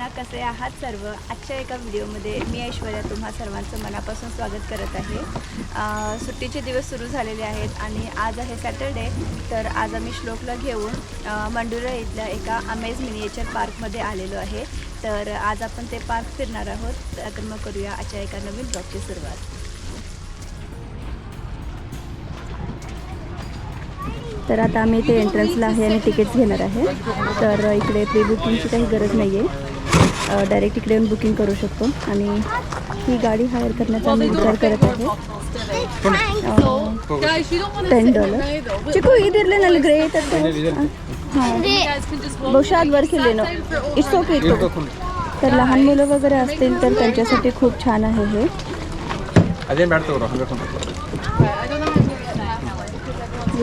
पुन्हा कसे आहात सर्व. आजच्या एका व्हिडिओमध्ये मी ऐश्वर्या तुम्हा सर्वांचं मनापासून स्वागत करत आहे. सुट्टीचे दिवस सुरू झालेले आहेत आणि आज आहे सॅटर्डे तर आज आम्ही श्लोकला घेऊन मंडुरा इथल्या एका अमेज मिनिएचर पार्कमध्ये आलेलो आहे. तर आज आपण ते पार्क फिरणार आहोत. तर मग करूया आजच्या एका नवीन ब्लॉगची सुरुवात. तर आता आम्ही इथे एंट्रन्सला आहे आणि तिकीट्स घेणार आहे. तर इकडे प्री बुकिंगची काही गरज नाही आहे डायरेक्ट इकडे येऊन बुकिंग करू शकतो. आणि ही गाडी हायर करण्याचा मी विचार करत आहे. टेन डॉलर चिकू इदिरले ना ग्रे तर हां. बहुशात वर केले ना. इट्स ओके तर लहान मुलं वगैरे असतील तर त्यांच्यासाठी खूप छान आहे हे.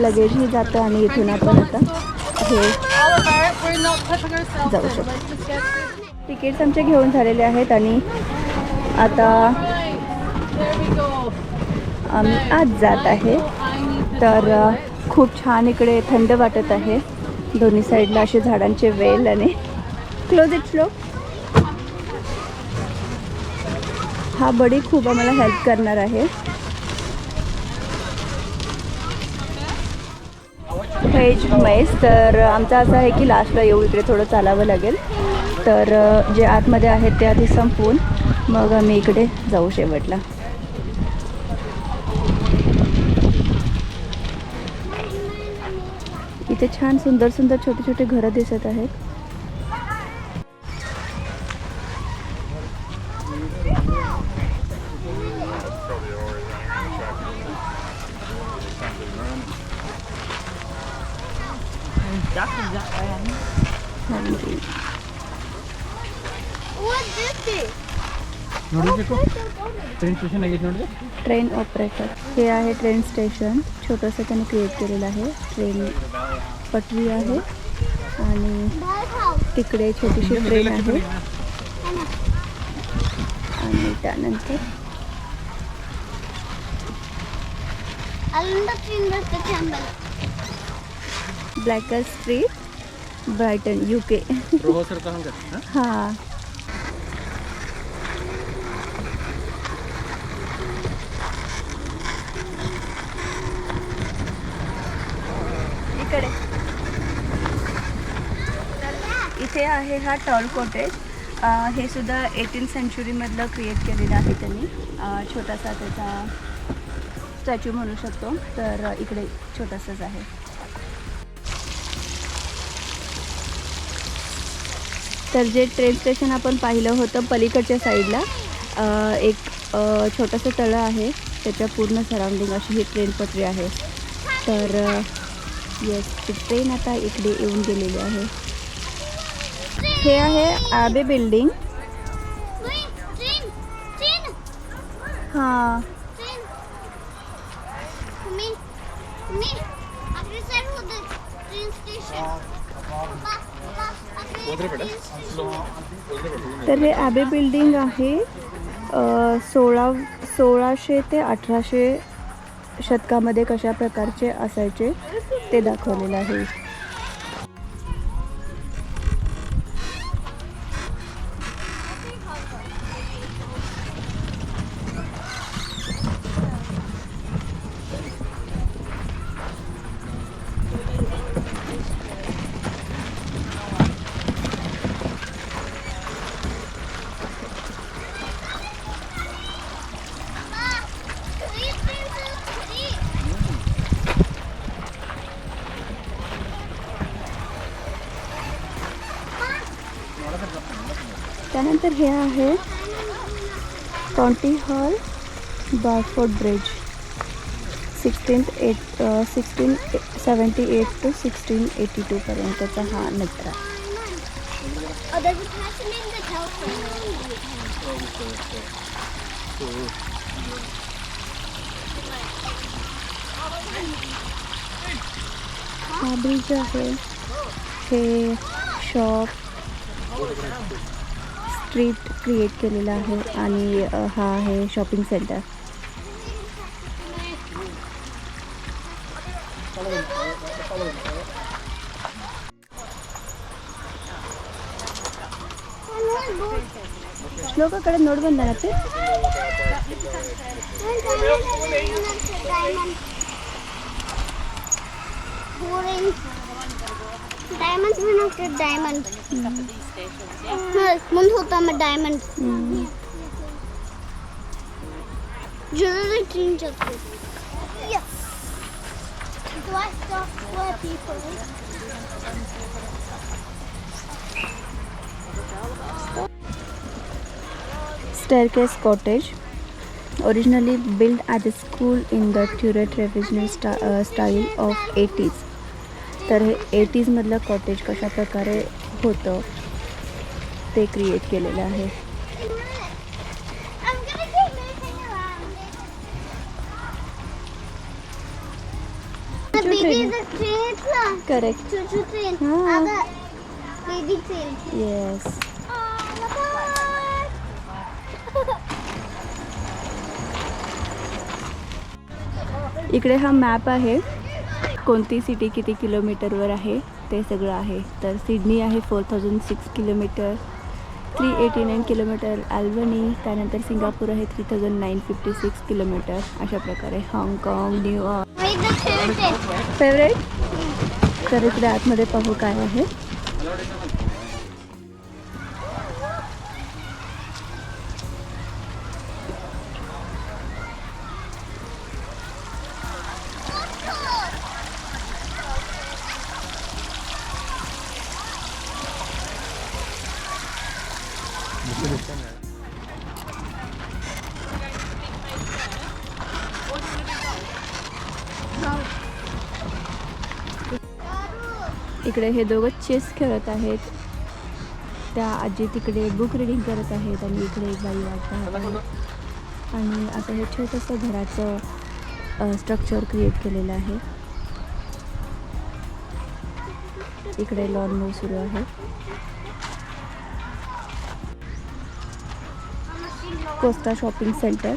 लगेजही जातं आणि इथून आपण आता हे जाऊ शकतो. तिकीट्स आमचे घेऊन झालेले आहेत आणि आता आम्ही आज जात आहे. तर खूप छान इकडे थंड वाटत आहे. दोन्ही साईडला असे झाडांचे वेल आणि क्लोज इट स्लो हा बडी खूप आम्हाला हेल्प करणार आहे. हेज मैस तर आमचं असं आहे की लास्टला येऊ इकडे थोडं चालावं लागेल. तर जे आतमध्ये आहेत ते आधी संपवून मग आम्ही इकडे जाऊ शेवटला. इथे छान सुंदर सुंदर छोटे छोटे घरं दिसत आहेत. ट्रेन ऑपरेटर हे आहे ट्रेन स्टेशन छोटंसं त्यांनी क्रिएट केलेलं आहे. ट्रेन पटरी आहे. आणि तिकडे छोटीशी ट्रेन आहे. आणि त्यानंतर black street Brighton U K हां. इथे आहे हा टॉल कॉटेज. हे सुद्धा एटीन सेंचुरीमधलं क्रिएट केलेलं आहे त्यांनी. छोटासा त्याचा स्टॅच्यू म्हणू शकतो तर इकडे छोटासाच आहे. तर जे ट्रेन स्टेशन आपण पाहिलं होतं पलीकडच्या साईडला एक छोटंसं तळं आहे त्याच्या पूर्ण सराउंडिंग अशी ही ट्रेन पटरी आहे. तर येस ती ट्रेन आता इकडे येऊन गेलेली आहे. हे आहे आबे बिल्डिंग हा. तर हे आबे बिल्डिंग आहे सोळा सोळाशे ते अठराशे शतकामध्ये कशा प्रकारचे असायचे ते दाखवलेलं आहे. त्यानंतर हे आहे county hall Barford bridge. Sixteen eight sixteen seventy eight to sixteen eighty टूपर्यंतचा हा नजरा हा ब्रिज आहे. हे शॉप. स्ट्रीट क्रिएट केलेलं आहे आणि हा आहे शॉपिंग सेंटर श्लोकाकडे नोट बंद डायमंड मग डायमंड म्हणून staircase cottage originally build as a school in the turret revisional स्टा स्टाईल ऑफ एटीज तर हे एटीजमधलं कॉटेज कशा प्रकारे होतं? ते क्रिएट केलेलं आहे? करेक्ट. Ah. येस Oh, इकडे हा मॅप आहे कोणती सिटी किती किलोमीटरवर आहे ते सगळं आहे तर सिडनी आहे four thousand six kilometre three eighty nine kilometre Albany त्यानंतर सिंगापूर आहे three thousand nine fifty six kilometre अशा प्रकारे हाँगकाँग न्यूयॉर्क. फेवरेट तर इकडे आतमध्ये पाहू काय आहे. इकडे हे दोघं चेस खेळत आहेत. त्या आजी तिकडे बुक रिडिंग करत आहेत आणि इकडे एक बाई वाटत आहे. आणि आता हे छोटंसं घराचं स्ट्रक्चर क्रिएट केलेलं आहे. इकडे लॉन मूव सुरू आहे. कोस्टा शॉपिंग सेंटर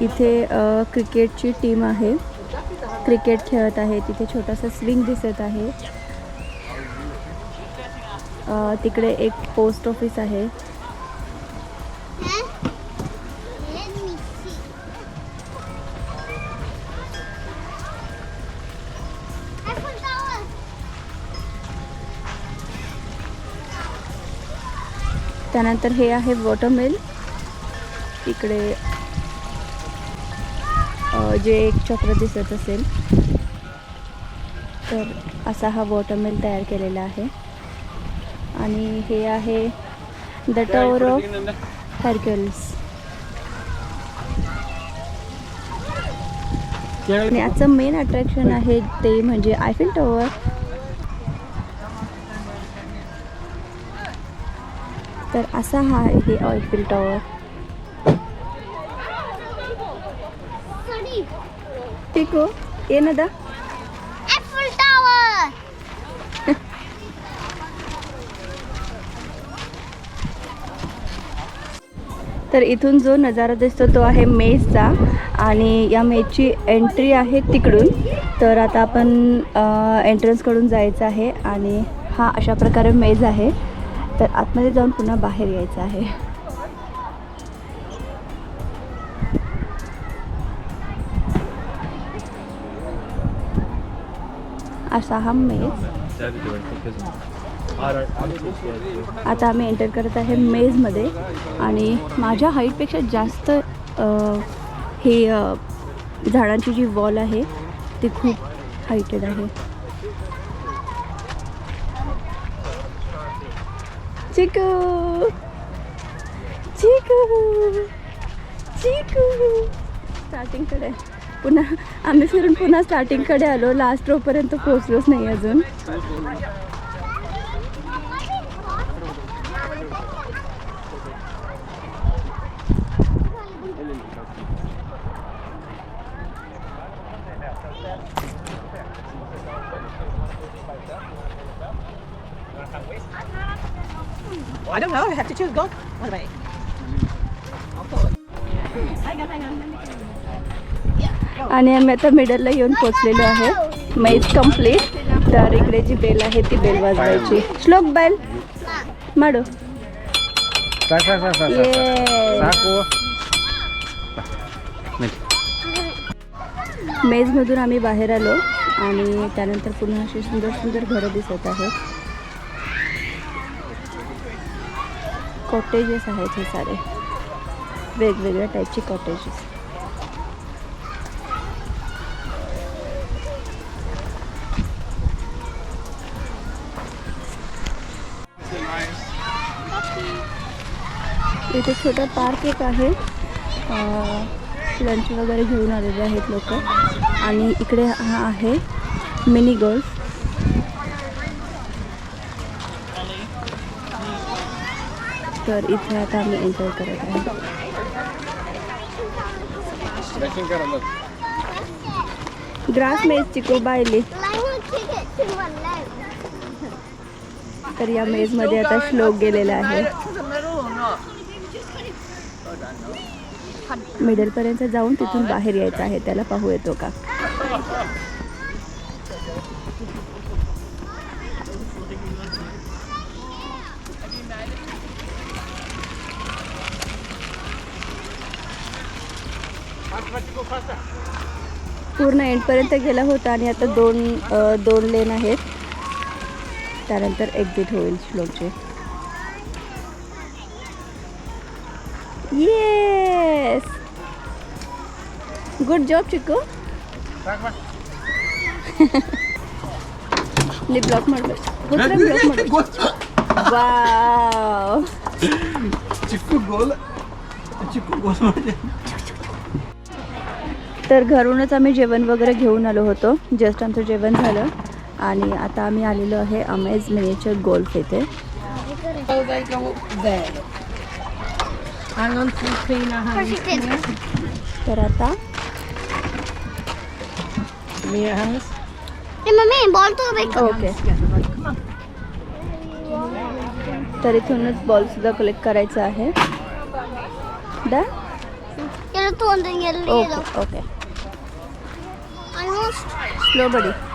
इथे अ, क्रिकेटची टीम आहे. क्रिकेट खेळत आहे. तिथे छोटासा स्विंग दिसत आहे. अ, तिकडे एक पोस्ट ऑफिस आहे. त्यानंतर हे आहे वॉटरमेल. इकडे जे एक चक्र दिसत असेल तर असा हा वॉटरमेल तयार केलेला आहे. आणि हे आहे द टॉवर ऑफ हॅरकल्स आणि आजचं मेन अट्रॅक्शन आहे ते म्हणजे आयफिल टॉवर तर असा हा आहे हे आयफिल टॉवर Eiffel Tower. तर इथून जो नजारा दिसतो तो आहे मेजचा आणि या मेजची एंट्री आहे तिकडून. तर आता आपण एंट्रन्सकडून जायचं आहे आणि हा अशा प्रकारे मेज आहे. तर आतमध्ये जाऊन पुन्हा बाहेर यायचं आहे. असा हा मेज आता आम्ही एंटर करत आहे मेजमध्ये. आणि माझ्या हाईटपेक्षा जास्त हे झाडांची जी वॉल आहे ती खूप हायटेड आहे. चिकू! चिकू! चिकू! स्टार्टिंगकडे पुन्हा आम्ही फिरून पुन्हा स्टार्टिंगकडे आलो लास्ट रोपर्यंत पोहोचलोच नाही अजून I don't know. I have to choose God. What about it? Hang on, hang on. आणि आम्ही आता मिडलला येऊन पोचलेलो आहे. मैज कंप्लीट तर इकडे जी बेल आहे ती बेल वाजवायची. श्लोक बैल माडू. मेजमधून आम्ही बाहेर आलो आणि त्यानंतर पुन्हा अशी सुंदर सुंदर घरं दिसत आहेत. कॉटेजेस आहेत हे सारे. वेगवेगळ्या टाईपचे कॉटेजेस इथे छोटा पार्क एक आहे. लंच वगैरे घेऊन आलेले आहेत लोक. आणि इकडे हा आहे मिनी गोल्फ तर इथे आता आम्ही एन्जॉय करत आहे. ग्रास मेज चिको बायली तर या मेजमध्ये आता श्लोक गेलेला आहे. मिडलपर्यंत जाऊन तिथून बाहेर यायचं आहे त्याला पाहू येतो का? पूर्ण एंडपर्यंत गेला होता आणि आता दोन दोन लेन आहेत. त्यानंतर एक्झिट होईल श्लोकचे. येस गुड जॉब ಚಿಕ್ಕು ನೀ ಬ್ಲಾಕ್ ಮಾಡಬೇಕು ಬ್ಲಾಕ್ ಮಾಡಬೇಕು ವಾವ್ ಚಿಕ್ಕ ಗೋಲ್ ಚಿಕ್ಕ ಗೋಲ್ ಮಾಡಿ तर घरूनच आम्ही जेवण वगैरे घेऊन आलो होतो जस्ट आमचं जेवण झालं आणि आता आम्ही आलेलो आहे अमेज मिनिचर गोल्फ येथे So they Mia hands. Hey, mommy, ball to the okay तर इथूनच बॉलसुद्धा कलेक्ट करायचा आहे to one, then yellow, okay. Okay Almost. Slow buddy